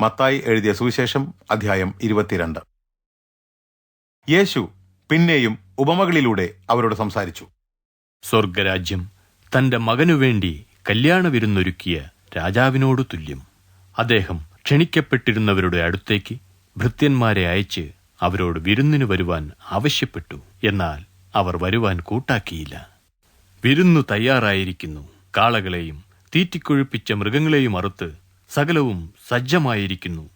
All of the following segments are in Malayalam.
മത്തായി എഴുതിയ സുവിശേഷം അധ്യായം ഇരുപത്തിരണ്ട്. യേശു പിന്നെയും ഉപമകളിലൂടെ അവരോട് സംസാരിച്ചു. സ്വർഗരാജ്യം തന്റെ മകനുവേണ്ടി കല്യാണ വിരുന്നൊരുക്കിയ രാജാവിനോടു തുല്യം. അദ്ദേഹം ക്ഷണിക്കപ്പെട്ടിരുന്നവരുടെ അടുത്തേക്ക് ഭൃത്യന്മാരെ അയച്ച് അവരോട് വിരുന്നിന് വരുവാൻ ആവശ്യപ്പെട്ടു. എന്നാൽ അവർ വരുവാൻ കൂട്ടാക്കിയില്ല. വിരുന്നു തയ്യാറായിരിക്കുന്നു. കാളകളെയും തീറ്റിക്കൊഴുപ്പിച്ച മൃഗങ്ങളെയും അറുത്ത് സകലവും സജ്ജമായിരിക്കുന്നു.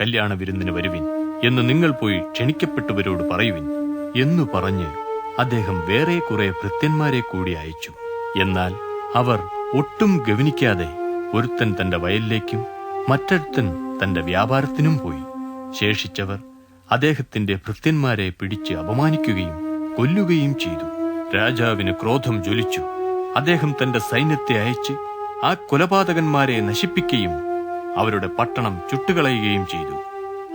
കല്യാണ വിരുന്നിന് വരുവിൻ എന്ന് നിങ്ങൾ പോയി ക്ഷണിക്കപ്പെട്ടവരോട് പറയുവിൻ എന്നു പറഞ്ഞ് അദ്ദേഹം വേറെ കുറെ ഭൃത്യന്മാരെ കൂടി അയച്ചു. എന്നാൽ അവർ ഒട്ടും ഗവനിക്കാതെ ഒരുത്തൻ തന്റെ വയലിലേക്കും മറ്റൊരുത്തൻ തന്റെ വ്യാപാരത്തിനും പോയി. ശേഷിച്ചവർ അദ്ദേഹത്തിന്റെ ഭൃത്യന്മാരെ പിടിച്ച് അപമാനിക്കുകയും കൊല്ലുകയും ചെയ്തു. രാജാവിന് ക്രോധം ജ്വലിച്ചു. അദ്ദേഹം തന്റെ സൈന്യത്തെ അയച്ച് ആ കൊലപാതകന്മാരെ നശിപ്പിക്കുകയും അവരുടെ പട്ടണം ചുട്ടുകളയുകയും ചെയ്തു.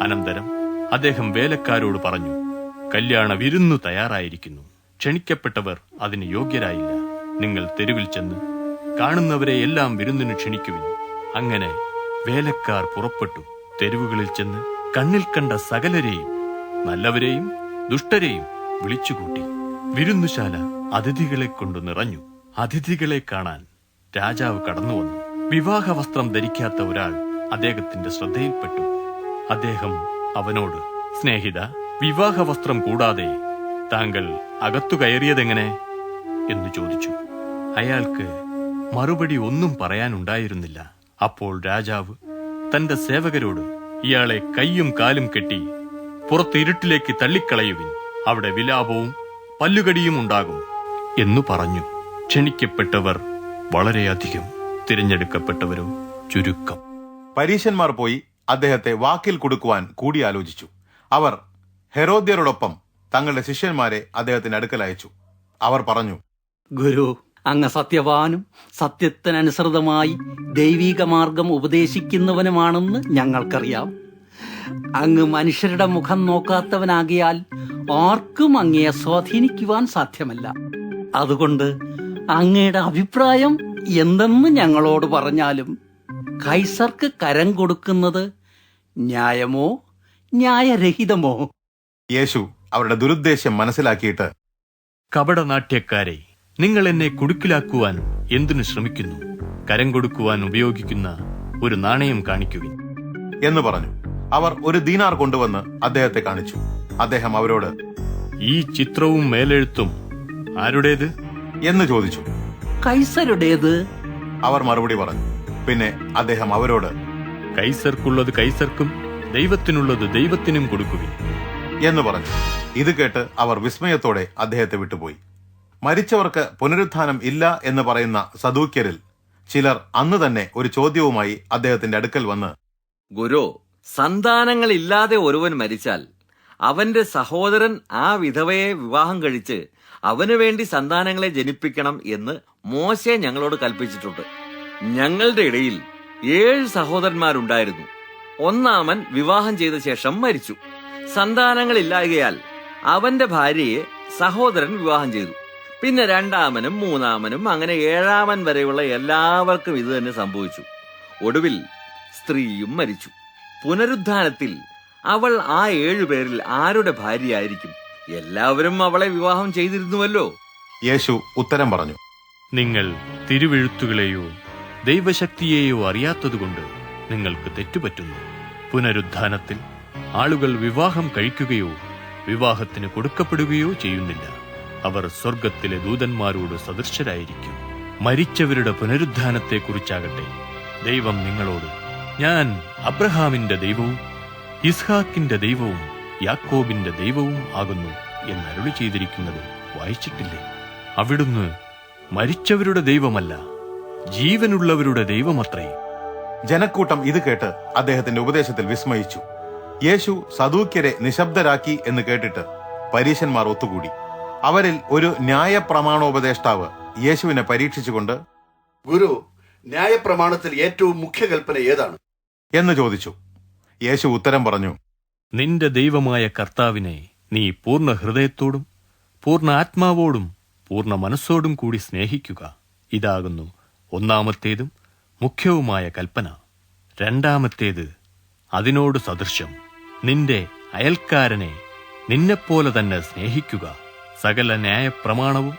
അനന്തരം അദ്ദേഹം വേലക്കാരോട് പറഞ്ഞു കല്യാണ വിരുന്നു തയ്യാറായിരിക്കുന്നു. ക്ഷണിക്കപ്പെട്ടവർ അതിന് യോഗ്യരായില്ല. നിങ്ങൾ തെരുവിൽ ചെന്ന് കാണുന്നവരെ എല്ലാം വിരുന്നിന് ക്ഷണിക്കുവിൻ. അങ്ങനെ വേലക്കാർ പുറപ്പെട്ടു. തെരുവുകളിൽ ചെന്ന് കണ്ണിൽ കണ്ട സകലരെയും നല്ലവരെയും ദുഷ്ടരെയും വിളിച്ചുകൂട്ടി. വിരുന്നുശാല അതിഥികളെ കൊണ്ട് നിറഞ്ഞു. അതിഥികളെ കാണാൻ രാജാവ് കടന്നുവന്നു. വിവാഹ വസ്ത്രം ധരിക്കാത്ത ഒരാൾ അദ്ദേഹത്തിന്റെ ശ്രദ്ധയിൽപ്പെട്ടു. അദ്ദേഹം അവനോട് സ്നേഹിത വിവാഹ വസ്ത്രം കൂടാതെ താങ്കൾ അകത്തു കയറിയതെങ്ങനെ? എന്ന് ചോദിച്ചു. അയാൾക്ക് മറുപടി ഒന്നും പറയാനുണ്ടായിരുന്നില്ല. അപ്പോൾ രാജാവ് തന്റെ സേവകരോട് ഇയാളെ കൈയും കാലും കെട്ടി പുറത്ത് ഇരുട്ടിലേക്ക് തള്ളിക്കളയുവിൻ. അവിടെ വിലാപവും പല്ലുകടിയും ഉണ്ടാകും എന്നു പറഞ്ഞു. ക്ഷണിക്കപ്പെട്ടവർ വളരെയധികം തിരഞ്ഞെടുക്കപ്പെട്ടവരോ ചുരുക്കം. പരീശന്മാർ പോയി അദ്ദേഹത്തെ വാക്കിൽ കൊടുക്കുവാൻ കൂടിയാലോചിച്ചു. അവർ ഹെറോദ്യരോടൊപ്പം തങ്ങളുടെ ശിഷ്യന്മാരെ അദ്ദേഹത്തിന്റെ അടുക്കൽ അയച്ചു. അവർ പറഞ്ഞു ഗുരു അങ്ങ് സത്യവാനും സത്യത്തിനനുസൃതമായി ദൈവീക മാർഗം ഉപദേശിക്കുന്നവനുമാണെന്ന് ഞങ്ങൾക്കറിയാം. അങ്ങ് മനുഷ്യരുടെ മുഖം നോക്കാത്തവനാകിയാൽ ആർക്കും അങ്ങയെ സ്വാധീനിക്കുവാൻ സാധ്യമല്ല. അതുകൊണ്ട് അങ്ങയുടെ അഭിപ്രായം എന്തെന്ന് ഞങ്ങളോട് പറഞ്ഞാലും കൈസർക്ക് കരം കൊടുക്കുന്നത് ന്യായമോ? ന്യായരഹിതമോ? യേശു അവരുടെ ദുരുദ്ദേശം മനസ്സിലാക്കിയിട്ട് കപടനാട്യക്കാരെ നിങ്ങൾ എന്നെ കുടുക്കിലാക്കുവാൻ എന്തിനു ശ്രമിക്കുന്നു? കരം കൊടുക്കുവാൻ ഉപയോഗിക്കുന്ന ഒരു നാണയം കാണിക്കുവിൻ. എന്ന് പറഞ്ഞു. അവർ ഒരു ദീനാർ കൊണ്ടുവന്ന് അദ്ദേഹത്തെ കാണിച്ചു. അദ്ദേഹം അവരോട് ഈ ചിത്രവും മേലെഴുത്തും ആരുടേത്? എന്ന് ചോദിച്ചു. കൈസരുടേത്? അവർ മറുപടി പറഞ്ഞു. പിന്നെ അദ്ദേഹം അവരോട് കൈസർക്കുള്ളത് കൈസർക്കും ദൈവത്തിനുള്ളത് ദൈവത്തിനും കൊടുക്കുവിൻ. എന്ന് പറഞ്ഞു. ഇത് കേട്ട് അവർ വിസ്മയത്തോടെ അദ്ദേഹത്തെ വിട്ടുപോയി. മരിച്ചവർക്ക് പുനരുത്ഥാനം ഇല്ല എന്ന് പറയുന്ന സദൂക്യരിൽ ചിലർ അന്ന് തന്നെ ഒരു ചോദ്യവുമായി അദ്ദേഹത്തിന്റെ അടുക്കൽ വന്ന് ഗുരു സന്താനങ്ങൾ ഇല്ലാതെ ഒരുവൻ മരിച്ചാൽ അവന്റെ സഹോദരൻ ആ വിധവയെ വിവാഹം കഴിച്ച് അവനു വേണ്ടി സന്താനങ്ങളെ ജനിപ്പിക്കണം എന്ന് മോശെ ഞങ്ങളോട് കൽപ്പിച്ചിട്ടുണ്ട്. ഞങ്ങളുടെ ഇടയിൽ ഏഴ് സഹോദരന്മാരുണ്ടായിരുന്നു. ഒന്നാമൻ വിവാഹം ചെയ്ത ശേഷം മരിച്ചു. സന്താനങ്ങളില്ലായകയാൽ അവന്റെ ഭാര്യയെ സഹോദരൻ വിവാഹം ചെയ്തു. പിന്നെ രണ്ടാമനും മൂന്നാമനും അങ്ങനെ ഏഴാമൻ വരെയുള്ള എല്ലാവർക്കും ഇത് തന്നെ സംഭവിച്ചു. ഒടുവിൽ സ്ത്രീയും മരിച്ചു. പുനരുദ്ധാനത്തിൽ അവൾ ആ ഏഴുപേരിൽ ആരുടെ ഭാര്യയായിരിക്കും? എല്ലാവരും അവളെ വിവാഹം ചെയ്തിരുന്നുവല്ലോ. യേശു ഉത്തരം പറഞ്ഞു നിങ്ങൾ തിരുവെഴുത്തുകളെയോ ദൈവശക്തിയെയോ അറിയാത്തതുകൊണ്ട് നിങ്ങൾക്ക് തെറ്റുപറ്റുന്നു. പുനരുദ്ധാനത്തിൽ ആളുകൾ വിവാഹം കഴിക്കുകയോ വിവാഹത്തിന് കൊടുക്കപ്പെടുകയോ ചെയ്യുന്നില്ല. അവർ സ്വർഗത്തിലെ ദൂതന്മാരോട് സദൃശരായിരിക്കും. മരിച്ചവരുടെ പുനരുദ്ധാനത്തെക്കുറിച്ചാകട്ടെ ദൈവം നിങ്ങളോട് ഞാൻ അബ്രഹാമിന്റെ ദൈവവും ഇസ്ഹാക്കിന്റെ ദൈവവും യാക്കോബിന്റെ ദൈവവും ആകുന്നു എന്നരുളി ചെയ്തിരിക്കുന്നത് വായിച്ചിട്ടില്ലേ? അവിടുന്ന് മരിച്ചവരുടെ ദൈവമല്ല ജീവനുള്ളവരുടെ ദൈവമത്രേ. ജനക്കൂട്ടം ഇത് കേട്ട് അദ്ദേഹത്തിന്റെ ഉപദേശത്തിൽ വിസ്മയിച്ചു. യേശു സദൂക്യരെ നിശബ്ദരാക്കി എന്ന് കേട്ടിട്ട് പരീശന്മാർ ഒത്തുകൂടി. അവരിൽ ഒരു ന്യായപ്രമാണോപദേഷ്ടാവ് യേശുവിനെ പരീക്ഷിച്ചുകൊണ്ട് ഗുരു ന്യായപ്രമാണത്തിൽ ഏറ്റവും മുഖ്യ കൽപ്പന ഏതാണ്? എന്ന് ചോദിച്ചു. യേശു ഉത്തരം പറഞ്ഞു നിന്റെ ദൈവമായ കർത്താവിനെ നീ പൂർണ ഹൃദയത്തോടും പൂർണ ആത്മാവോടും പൂർണ മനസ്സോടും കൂടി സ്നേഹിക്കുക. ഇതാകുന്നു ഒന്നാമത്തേതും മുഖ്യവുമായ കൽപ്പന. രണ്ടാമത്തേത് അതിനോട് സദൃശം നിന്റെ അയൽക്കാരനെ നിന്നെപ്പോലെ തന്നെ സ്നേഹിക്കുക. സകല ന്യായപ്രമാണവും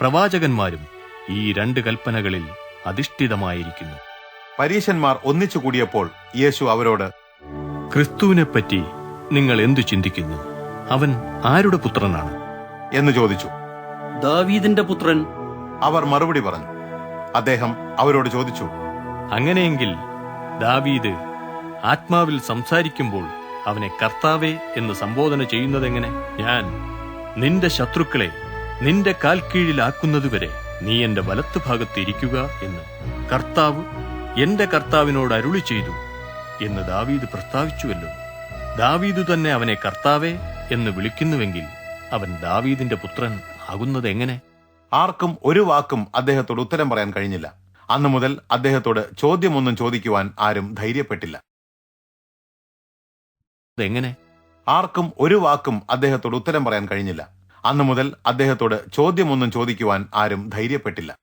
പ്രവാചകന്മാരും ഈ രണ്ട് കൽപ്പനകളിൽ അധിഷ്ഠിതമായിരിക്കുന്നു. പരീശന്മാർ ഒന്നിച്ചു കൂടിയപ്പോൾ യേശു അവരോട് ക്രിസ്തുവിനെപ്പറ്റി നിങ്ങൾ എന്തു ചിന്തിക്കുന്നു? അവൻ ആരുടെ പുത്രനാണ്? എന്ന് ചോദിച്ചു. ദാവീദിന്റെ പുത്രൻ അവർ മറുപടി പറഞ്ഞു അദ്ദേഹം അവരോട് ചോദിച്ചു അങ്ങനെയെങ്കിൽ ദാവീദ് ആത്മാവിൽ സംസാരിക്കുമ്പോൾ അവനെ കർത്താവേ എന്ന് സംബോധന ചെയ്യുന്നതെങ്ങനെ? ഞാൻ നിന്റെ ശത്രുക്കളെ നിന്റെ കാൽ കീഴിലാക്കുന്നതുവരെ നീ എന്റെ വലത്ത് ഭാഗത്ത് ഇരിക്കുക എന്ന് കർത്താവ് എന്റെ കർത്താവിനോട് അരുളി ചെയ്തു എന്ന് ദാവീദ് പ്രസ്താവിച്ചുവല്ലോ. ദാവീദ് തന്നെ അവനെ കർത്താവേ എന്ന് വിളിക്കുന്നുവെങ്കിൽ അവൻ ദാവീദിന്റെ പുത്രൻ ആകുന്നത് എങ്ങനെ ആർക്കും ഒരു വാക്കും അദ്ദേഹത്തോട് ഉത്തരം പറയാൻ കഴിഞ്ഞില്ല. അന്നു മുതൽ അദ്ദേഹത്തോട് ചോദ്യമൊന്നും ചോദിക്കുവാൻ ആരും ധൈര്യപ്പെട്ടില്ല. എങ്ങനെ? ആർക്കും ഒരു വാക്കും അദ്ദേഹത്തോട് ഉത്തരം പറയാൻ കഴിഞ്ഞില്ല. അന്നു മുതൽ അദ്ദേഹത്തോട് ചോദ്യമൊന്നും ചോദിക്കുവാൻ ആരും ധൈര്യപ്പെട്ടില്ല.